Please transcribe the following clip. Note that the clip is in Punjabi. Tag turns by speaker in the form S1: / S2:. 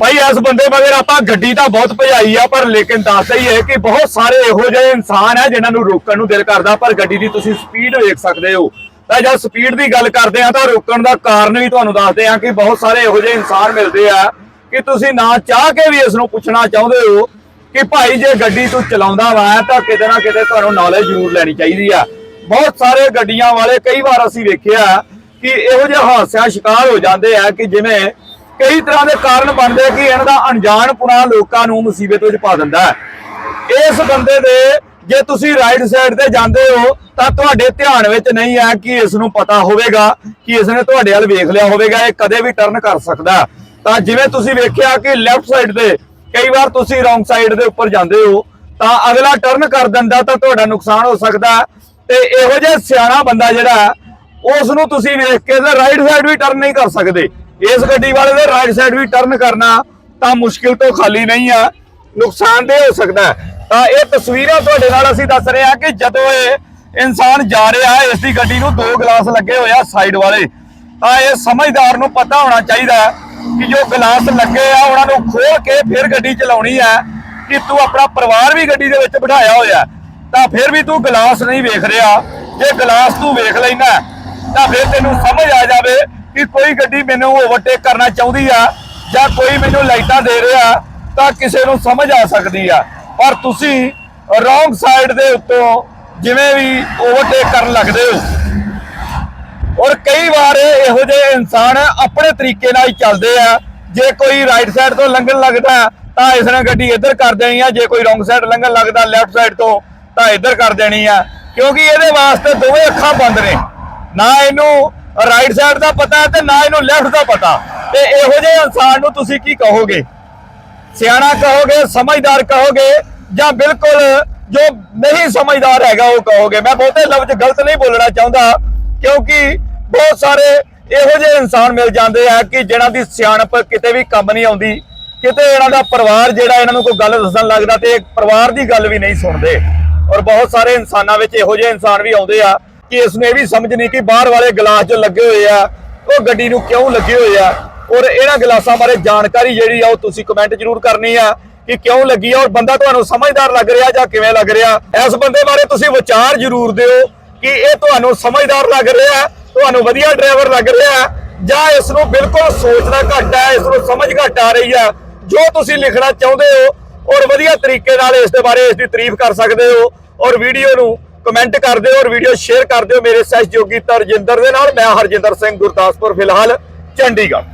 S1: ਭਾਈ, ਇਸ ਬੰਦੇ ਮਗਰ ਆਪਾਂ ਗੱਡੀ ਤਾਂ ਬਹੁਤ ਭਜਾਈ ਆ, ਪਰ ਲੇਕਿਨ ਦੱਸਦਾ ਹੀ ਹੈ ਕਿ ਬਹੁਤ ਸਾਰੇ ਇਹੋ ਜਿਹੇ ਇਨਸਾਨ ਹੈ ਜਿਨ੍ਹਾਂ ਨੂੰ ਰੋਕਣ ਨੂੰ ਦਿਲ ਕਰਦਾ, ਪਰ ਗੱਡੀ ਦੀ ਤੁਸੀਂ ਸਪੀਡ ਵੇਖ ਸਕਦੇ ਹੋ। ਤਾਂ ਜਦ ਸਪੀਡ ਦੀ ਗੱਲ ਕਰਦੇ ਆ ਤਾਂ ਰੋਕਣ ਦਾ ਕਾਰਨ ਵੀ ਤੁਹਾਨੂੰ ਦੱਸਦੇ ਆ ਕਿ ਬਹੁਤ ਸਾਰੇ ਇਹੋ ਜਿਹੇ ਇਨਸਾਨ ਮਿਲਦੇ ਆ ਕਿ ਤੁਸੀਂ ਨਾ ਚਾਹ ਕੇ ਵੀ ਇਸ ਨੂੰ ਪੁੱਛਣਾ ਚਾਹੁੰਦੇ ਹੋ ਕਿ ਭਾਈ, ਜੇ ਗੱਡੀ ਤੂੰ ਚਲਾਉਂਦਾ ਵਾ, ਤਾਂ ਕਿਤੇ ਨਾ ਕਿਤੇ ਤੁਹਾਨੂੰ ਨੌਲੇਜ ਜ਼ਰੂਰ ਲੈਣੀ ਚਾਹੀਦੀ ਆ। ਬਹੁਤ ਸਾਰੇ ਗੱਡੀਆਂ ਵਾਲੇ ਕਈ ਵਾਰ ਅਸੀਂ ਵੇਖਿਆ ਕਿ ਇਹੋ ਜਿਹੇ ਹਾਦਸਿਆਂ ਸ਼ਿਕਾਰ ਹੋ ਜਾਂਦੇ ਆ ਕਿ ਜਿਵੇਂ ਕਈ ਤਰ੍ਹਾਂ ਦੇ ਕਾਰਨ ਬਣਦੇ ਕਿ ਇਹਨਾਂ ਦਾ ਅਣਜਾਣਪੁਣਾ ਲੋਕਾਂ ਨੂੰ ਮੁਸੀਬਤ ਵਿੱਚ ਪਾ ਦਿੰਦਾ ਹੈ। ਇਸ ਬੰਦੇ ਦੇ ਜੇ ਤੁਸੀਂ ਰਾਈਟ ਸਾਈਡ ਤੇ ਜਾਂਦੇ ਹੋ ਤਾਂ ਤੁਹਾਡੇ ਧਿਆਨ ਵਿੱਚ ਨਹੀਂ ਆ ਕਿ ਇਸ ਨੂੰ ਪਤਾ ਹੋਵੇਗਾ ਕਿ ਇਸ ਨੇ ਤੁਹਾਡੇ ਵੱਲ ਵੇਖ ਲਿਆ ਹੋਵੇਗਾ ਇਹ ਕਦੇ ਵੀ ਟਰਨ ਕਰ ਸਕਦਾ ਤਾਂ ਜਿਵੇਂ ਤੁਸੀਂ ਵੇਖਿਆ ਕਿ ਲੈਫਟ ਸਾਈਡ ਤੇ ਕਈ ਵਾਰ ਤੁਸੀਂ ਰੋਂਗ ਸਾਈਡ ਦੇ ਉੱਪਰ ਜਾਂਦੇ ਹੋ ਤਾਂ ਅਗਲਾ ਟਰਨ ਕਰ ਦਿੰਦਾ ਤਾਂ ਤੁਹਾਡਾ ਨੁਕਸਾਨ ਹੋ ਸਕਦਾ ਤੇ ਇਹੋ ਜਿਹਾ ਸਿਆਣਾ ਬੰਦਾ ਜਿਹੜਾ ਹੈ, ਉਸ ਨੂੰ ਤੁਸੀਂ ਵੇਖ ਕੇ ਰਾਈਟ ਸਾਈਡ ਵੀ ਟਰਨ ਨਹੀਂ ਕਰ ਸਕਦੇ। ਇਸ ਗੱਡੀ ਵਾਲੇ ਦੇ ਰਾਈਟ ਸਾਈਡ ਵੀ ਟਰਨ ਕਰਨਾ ਤਾਂ ਮੁਸ਼ਕਿਲ ਤੋਂ ਖਾਲੀ ਨਹੀਂ ਆ ਨੁਕਸਾਨਦੇਹ ਹੋ ਸਕਦਾ ਹੈ। ਤਾਂ ਇਹ ਤਸਵੀਰਾਂ ਤੁਹਾਡੇ ਨਾਲ ਅਸੀਂ ਦੱਸ ਰਹੇ ਹਾਂ ਕਿ ਜਦੋਂ ਇਹ ਇਨਸਾਨ ਜਾ ਰਿਹਾ ਹੈ, ਇਸ ਦੀ ਗੱਡੀ ਨੂੰ ਦੋ ਗਲਾਸ ਲੱਗੇ ਹੋਏ ਸਾਈਡ ਵਾਲੇ। ਤਾਂ ਇਹ ਸਮਝਦਾਰ ਨੂੰ ਪਤਾ ਹੋਣਾ ਚਾਹੀਦਾ ਕਿ ਜੋ ਗਲਾਸ ਲੱਗੇ ਆ, ਉਹਨਾਂ ਨੂੰ ਖੋਲ ਕੇ ਫਿਰ ਗੱਡੀ ਚਲਾਉਣੀ ਹੈ ਕਿ ਤੂੰ ਆਪਣਾ ਪਰਿਵਾਰ ਵੀ ਗੱਡੀ ਦੇ ਵਿੱਚ ਬਿਠਾਇਆ ਹੋਇਆ ਤਾਂ ਫਿਰ ਵੀ ਤੂੰ ਗਲਾਸ ਨਹੀਂ ਵੇਖ ਰਿਹਾ। ਜੇ ਗਲਾਸ ਤੂੰ ਵੇਖ ਲੈਣਾ ਤਾਂ ਫਿਰ ਤੈਨੂੰ ਸਮਝ ਆ ਜਾਵੇ ਕਿ ਕੋਈ ਗੱਡੀ ਮੈਨੂੰ ਓਵਰਟੇਕ ਕਰਨਾ ਚਾਹੁੰਦੀ ਆ ਜਾਂ ਕੋਈ ਮੈਨੂੰ ਲਾਈਟਾਂ ਦੇ ਰਿਹਾ ਤਾਂ ਕਿਸੇ ਨੂੰ ਸਮਝ ਆ ਸਕਦੀ ਆ। ਪਰ ਤੁਸੀਂ ਰੋਂਗ ਸਾਈਡ ਦੇ ਉੱਤੋਂ ਜਿਵੇਂ ਵੀ ਓਵਰਟੇਕ ਕਰਨ ਲੱਗਦੇ ਹੋ। ਔਰ ਕਈ ਵਾਰ ਇਹੋ ਜਿਹੇ ਇਨਸਾਨ ਆਪਣੇ ਤਰੀਕੇ ਨਾਲ ਹੀ ਚੱਲਦੇ ਆ। ਜੇ ਕੋਈ ਰਾਈਟ ਸਾਈਡ ਤੋਂ ਲੰਘਣ ਲੱਗਦਾ ਤਾਂ ਇਸ ਨੇ ਗੱਡੀ ਇੱਧਰ ਕਰ ਦੇਣੀ ਆ। ਜੇ ਕੋਈ ਰੋਂਗ ਸਾਈਡ ਲੰਘਣ ਲੱਗਦਾ ਲੈਫਟ ਸਾਈਡ ਤੋਂ ਤਾਂ ਇੱਧਰ ਕਰ ਦੇਣੀ ਆ। ਕਿਉਂਕਿ ਇਹਦੇ ਵਾਸਤੇ ਦੋਵੇਂ ਅੱਖਾਂ ਬੰਦ ਨੇ। ਨਾ ਇਹਨੂੰ ਰਾਈਟ ਸਾਈਡ ਦਾ ਪਤਾ ਹੈ ਤੇ ਨਾ ਇਹਨੂੰ ਲੈਫਟ ਦਾ ਪਤਾ। ਤੇ ਇਹੋ ਜਿਹੇ ਇਨਸਾਨ ਨੂੰ ਤੁਸੀਂ ਕੀ ਕਹੋਗੇ? ਸਿਆਣਾ ਕਹੋਗੇ, ਸਮਝਦਾਰ ਕਹੋਗੇ, ਜਾਂ ਬਿਲਕੁਲ ਜੋ ਨਹੀਂ ਸਮਝਦਾਰ ਹੈਗਾ ਉਹ ਕਹੋਗੇ? ਮੈਂ ਬਹੁਤੇ ਲਫ਼ਜ਼ ਗਲਤ ਨਹੀਂ ਬੋਲਣਾ ਚਾਹੁੰਦਾ, ਕਿਉਂਕਿ ਬਹੁਤ ਸਾਰੇ ਇਹੋ ਜਿਹੇ ਇਨਸਾਨ ਮਿਲ ਜਾਂਦੇ ਆ ਕਿ ਜਿਹਨਾਂ ਦੀ ਸਿਆਣਪ ਕਿਤੇ ਵੀ ਕੰਮ ਨਹੀਂ ਆਉਂਦੀ, ਕਿਤੇ ਇਹਨਾਂ ਦਾ ਪਰਿਵਾਰ ਜਿਹੜਾ ਇਹਨਾਂ ਨੂੰ ਕੋਈ ਗੱਲ ਦੱਸਣ ਲੱਗਦਾ ਤੇ ਪਰਿਵਾਰ ਦੀ ਗੱਲ ਵੀ ਨਹੀਂ ਸੁਣਦੇ। ਔਰ ਬਹੁਤ ਸਾਰੇ ਇਨਸਾਨਾਂ ਵਿੱਚ ਇਹੋ ਜਿਹੇ ਇਨਸਾਨ ਵੀ ਆਉਂਦੇ ਆ ਕਿ ਇਸ ਨੂੰ ਇਹ ਵੀ ਸਮਝ ਨਹੀਂ ਕਿ ਬਾਹਰ ਵਾਲੇ ਗਲਾਸ ਜੋ ਲੱਗੇ ਹੋਏ ਆ, ਉਹ ਗੱਡੀ ਨੂੰ ਕਿਉਂ ਲੱਗੇ ਹੋਏ ਆ? ਔਰ ਇਹਨਾਂ ਗਲਾਸਾਂ ਬਾਰੇ ਜਾਣਕਾਰੀ ਜਿਹੜੀ ਆ ਉਹ ਤੁਸੀਂ ਕਮੈਂਟ ਜ਼ਰੂਰ ਕਰਨੀ ਆ ਕਿ ਕਿਉਂ ਲੱਗੀ ਆ ਔਰ ਬੰਦਾ ਤੁਹਾਨੂੰ ਸਮਝਦਾਰ ਲੱਗ ਰਿਹਾ ਜਾਂ ਕਿਵੇਂ ਲੱਗ ਰਿਹਾ? ਇਸ ਬੰਦੇ ਬਾਰੇ ਤੁਸੀਂ ਵਿਚਾਰ ਜ਼ਰੂਰ ਦਿਓ ਕਿ ਇਹ ਤੁਹਾਨੂੰ ਸਮਝਦਾਰ ਲੱਗ ਰਿਹਾ, ਤੁਹਾਨੂੰ ਵਧੀਆ ਡਰਾਈਵਰ ਲੱਗ ਰਿਹਾ ਜਾਂ ਇਸ ਨੂੰ ਬਿਲਕੁਲ ਸੋਚਣਾ ਘੱਟ ਹੈ ਇਸ ਨੂੰ ਸਮਝ ਘੱਟ ਆ ਰਹੀ ਹੈ ਜੋ ਤੁਸੀਂ ਲਿਖਣਾ ਚਾਹੁੰਦੇ ਹੋ ਔਰ ਵਧੀਆ ਤਰੀਕੇ ਨਾਲ ਇਸ ਦੇ ਬਾਰੇ ਇਸ ਦੀ ਤਾਰੀਫ ਕਰ ਸਕਦੇ ਹੋ ਔਰ ਵੀਡੀਓ ਨੂੰ ਕਮੈਂਟ ਕਰ ਦਿਓ ਔਰ ਵੀਡੀਓ ਸ਼ੇਅਰ ਕਰ ਦਿਓ ਮੇਰੇ ਸਹਿਯੋਗੀ ਤਰਜਿੰਦਰ ਦੇ ਨਾਲ। ਮੈਂ ਹਰਜਿੰਦਰ ਸਿੰਘ ਗੁਰਦਾਸਪੁਰ, ਫਿਲਹਾਲ ਚੰਡੀਗੜ੍ਹ।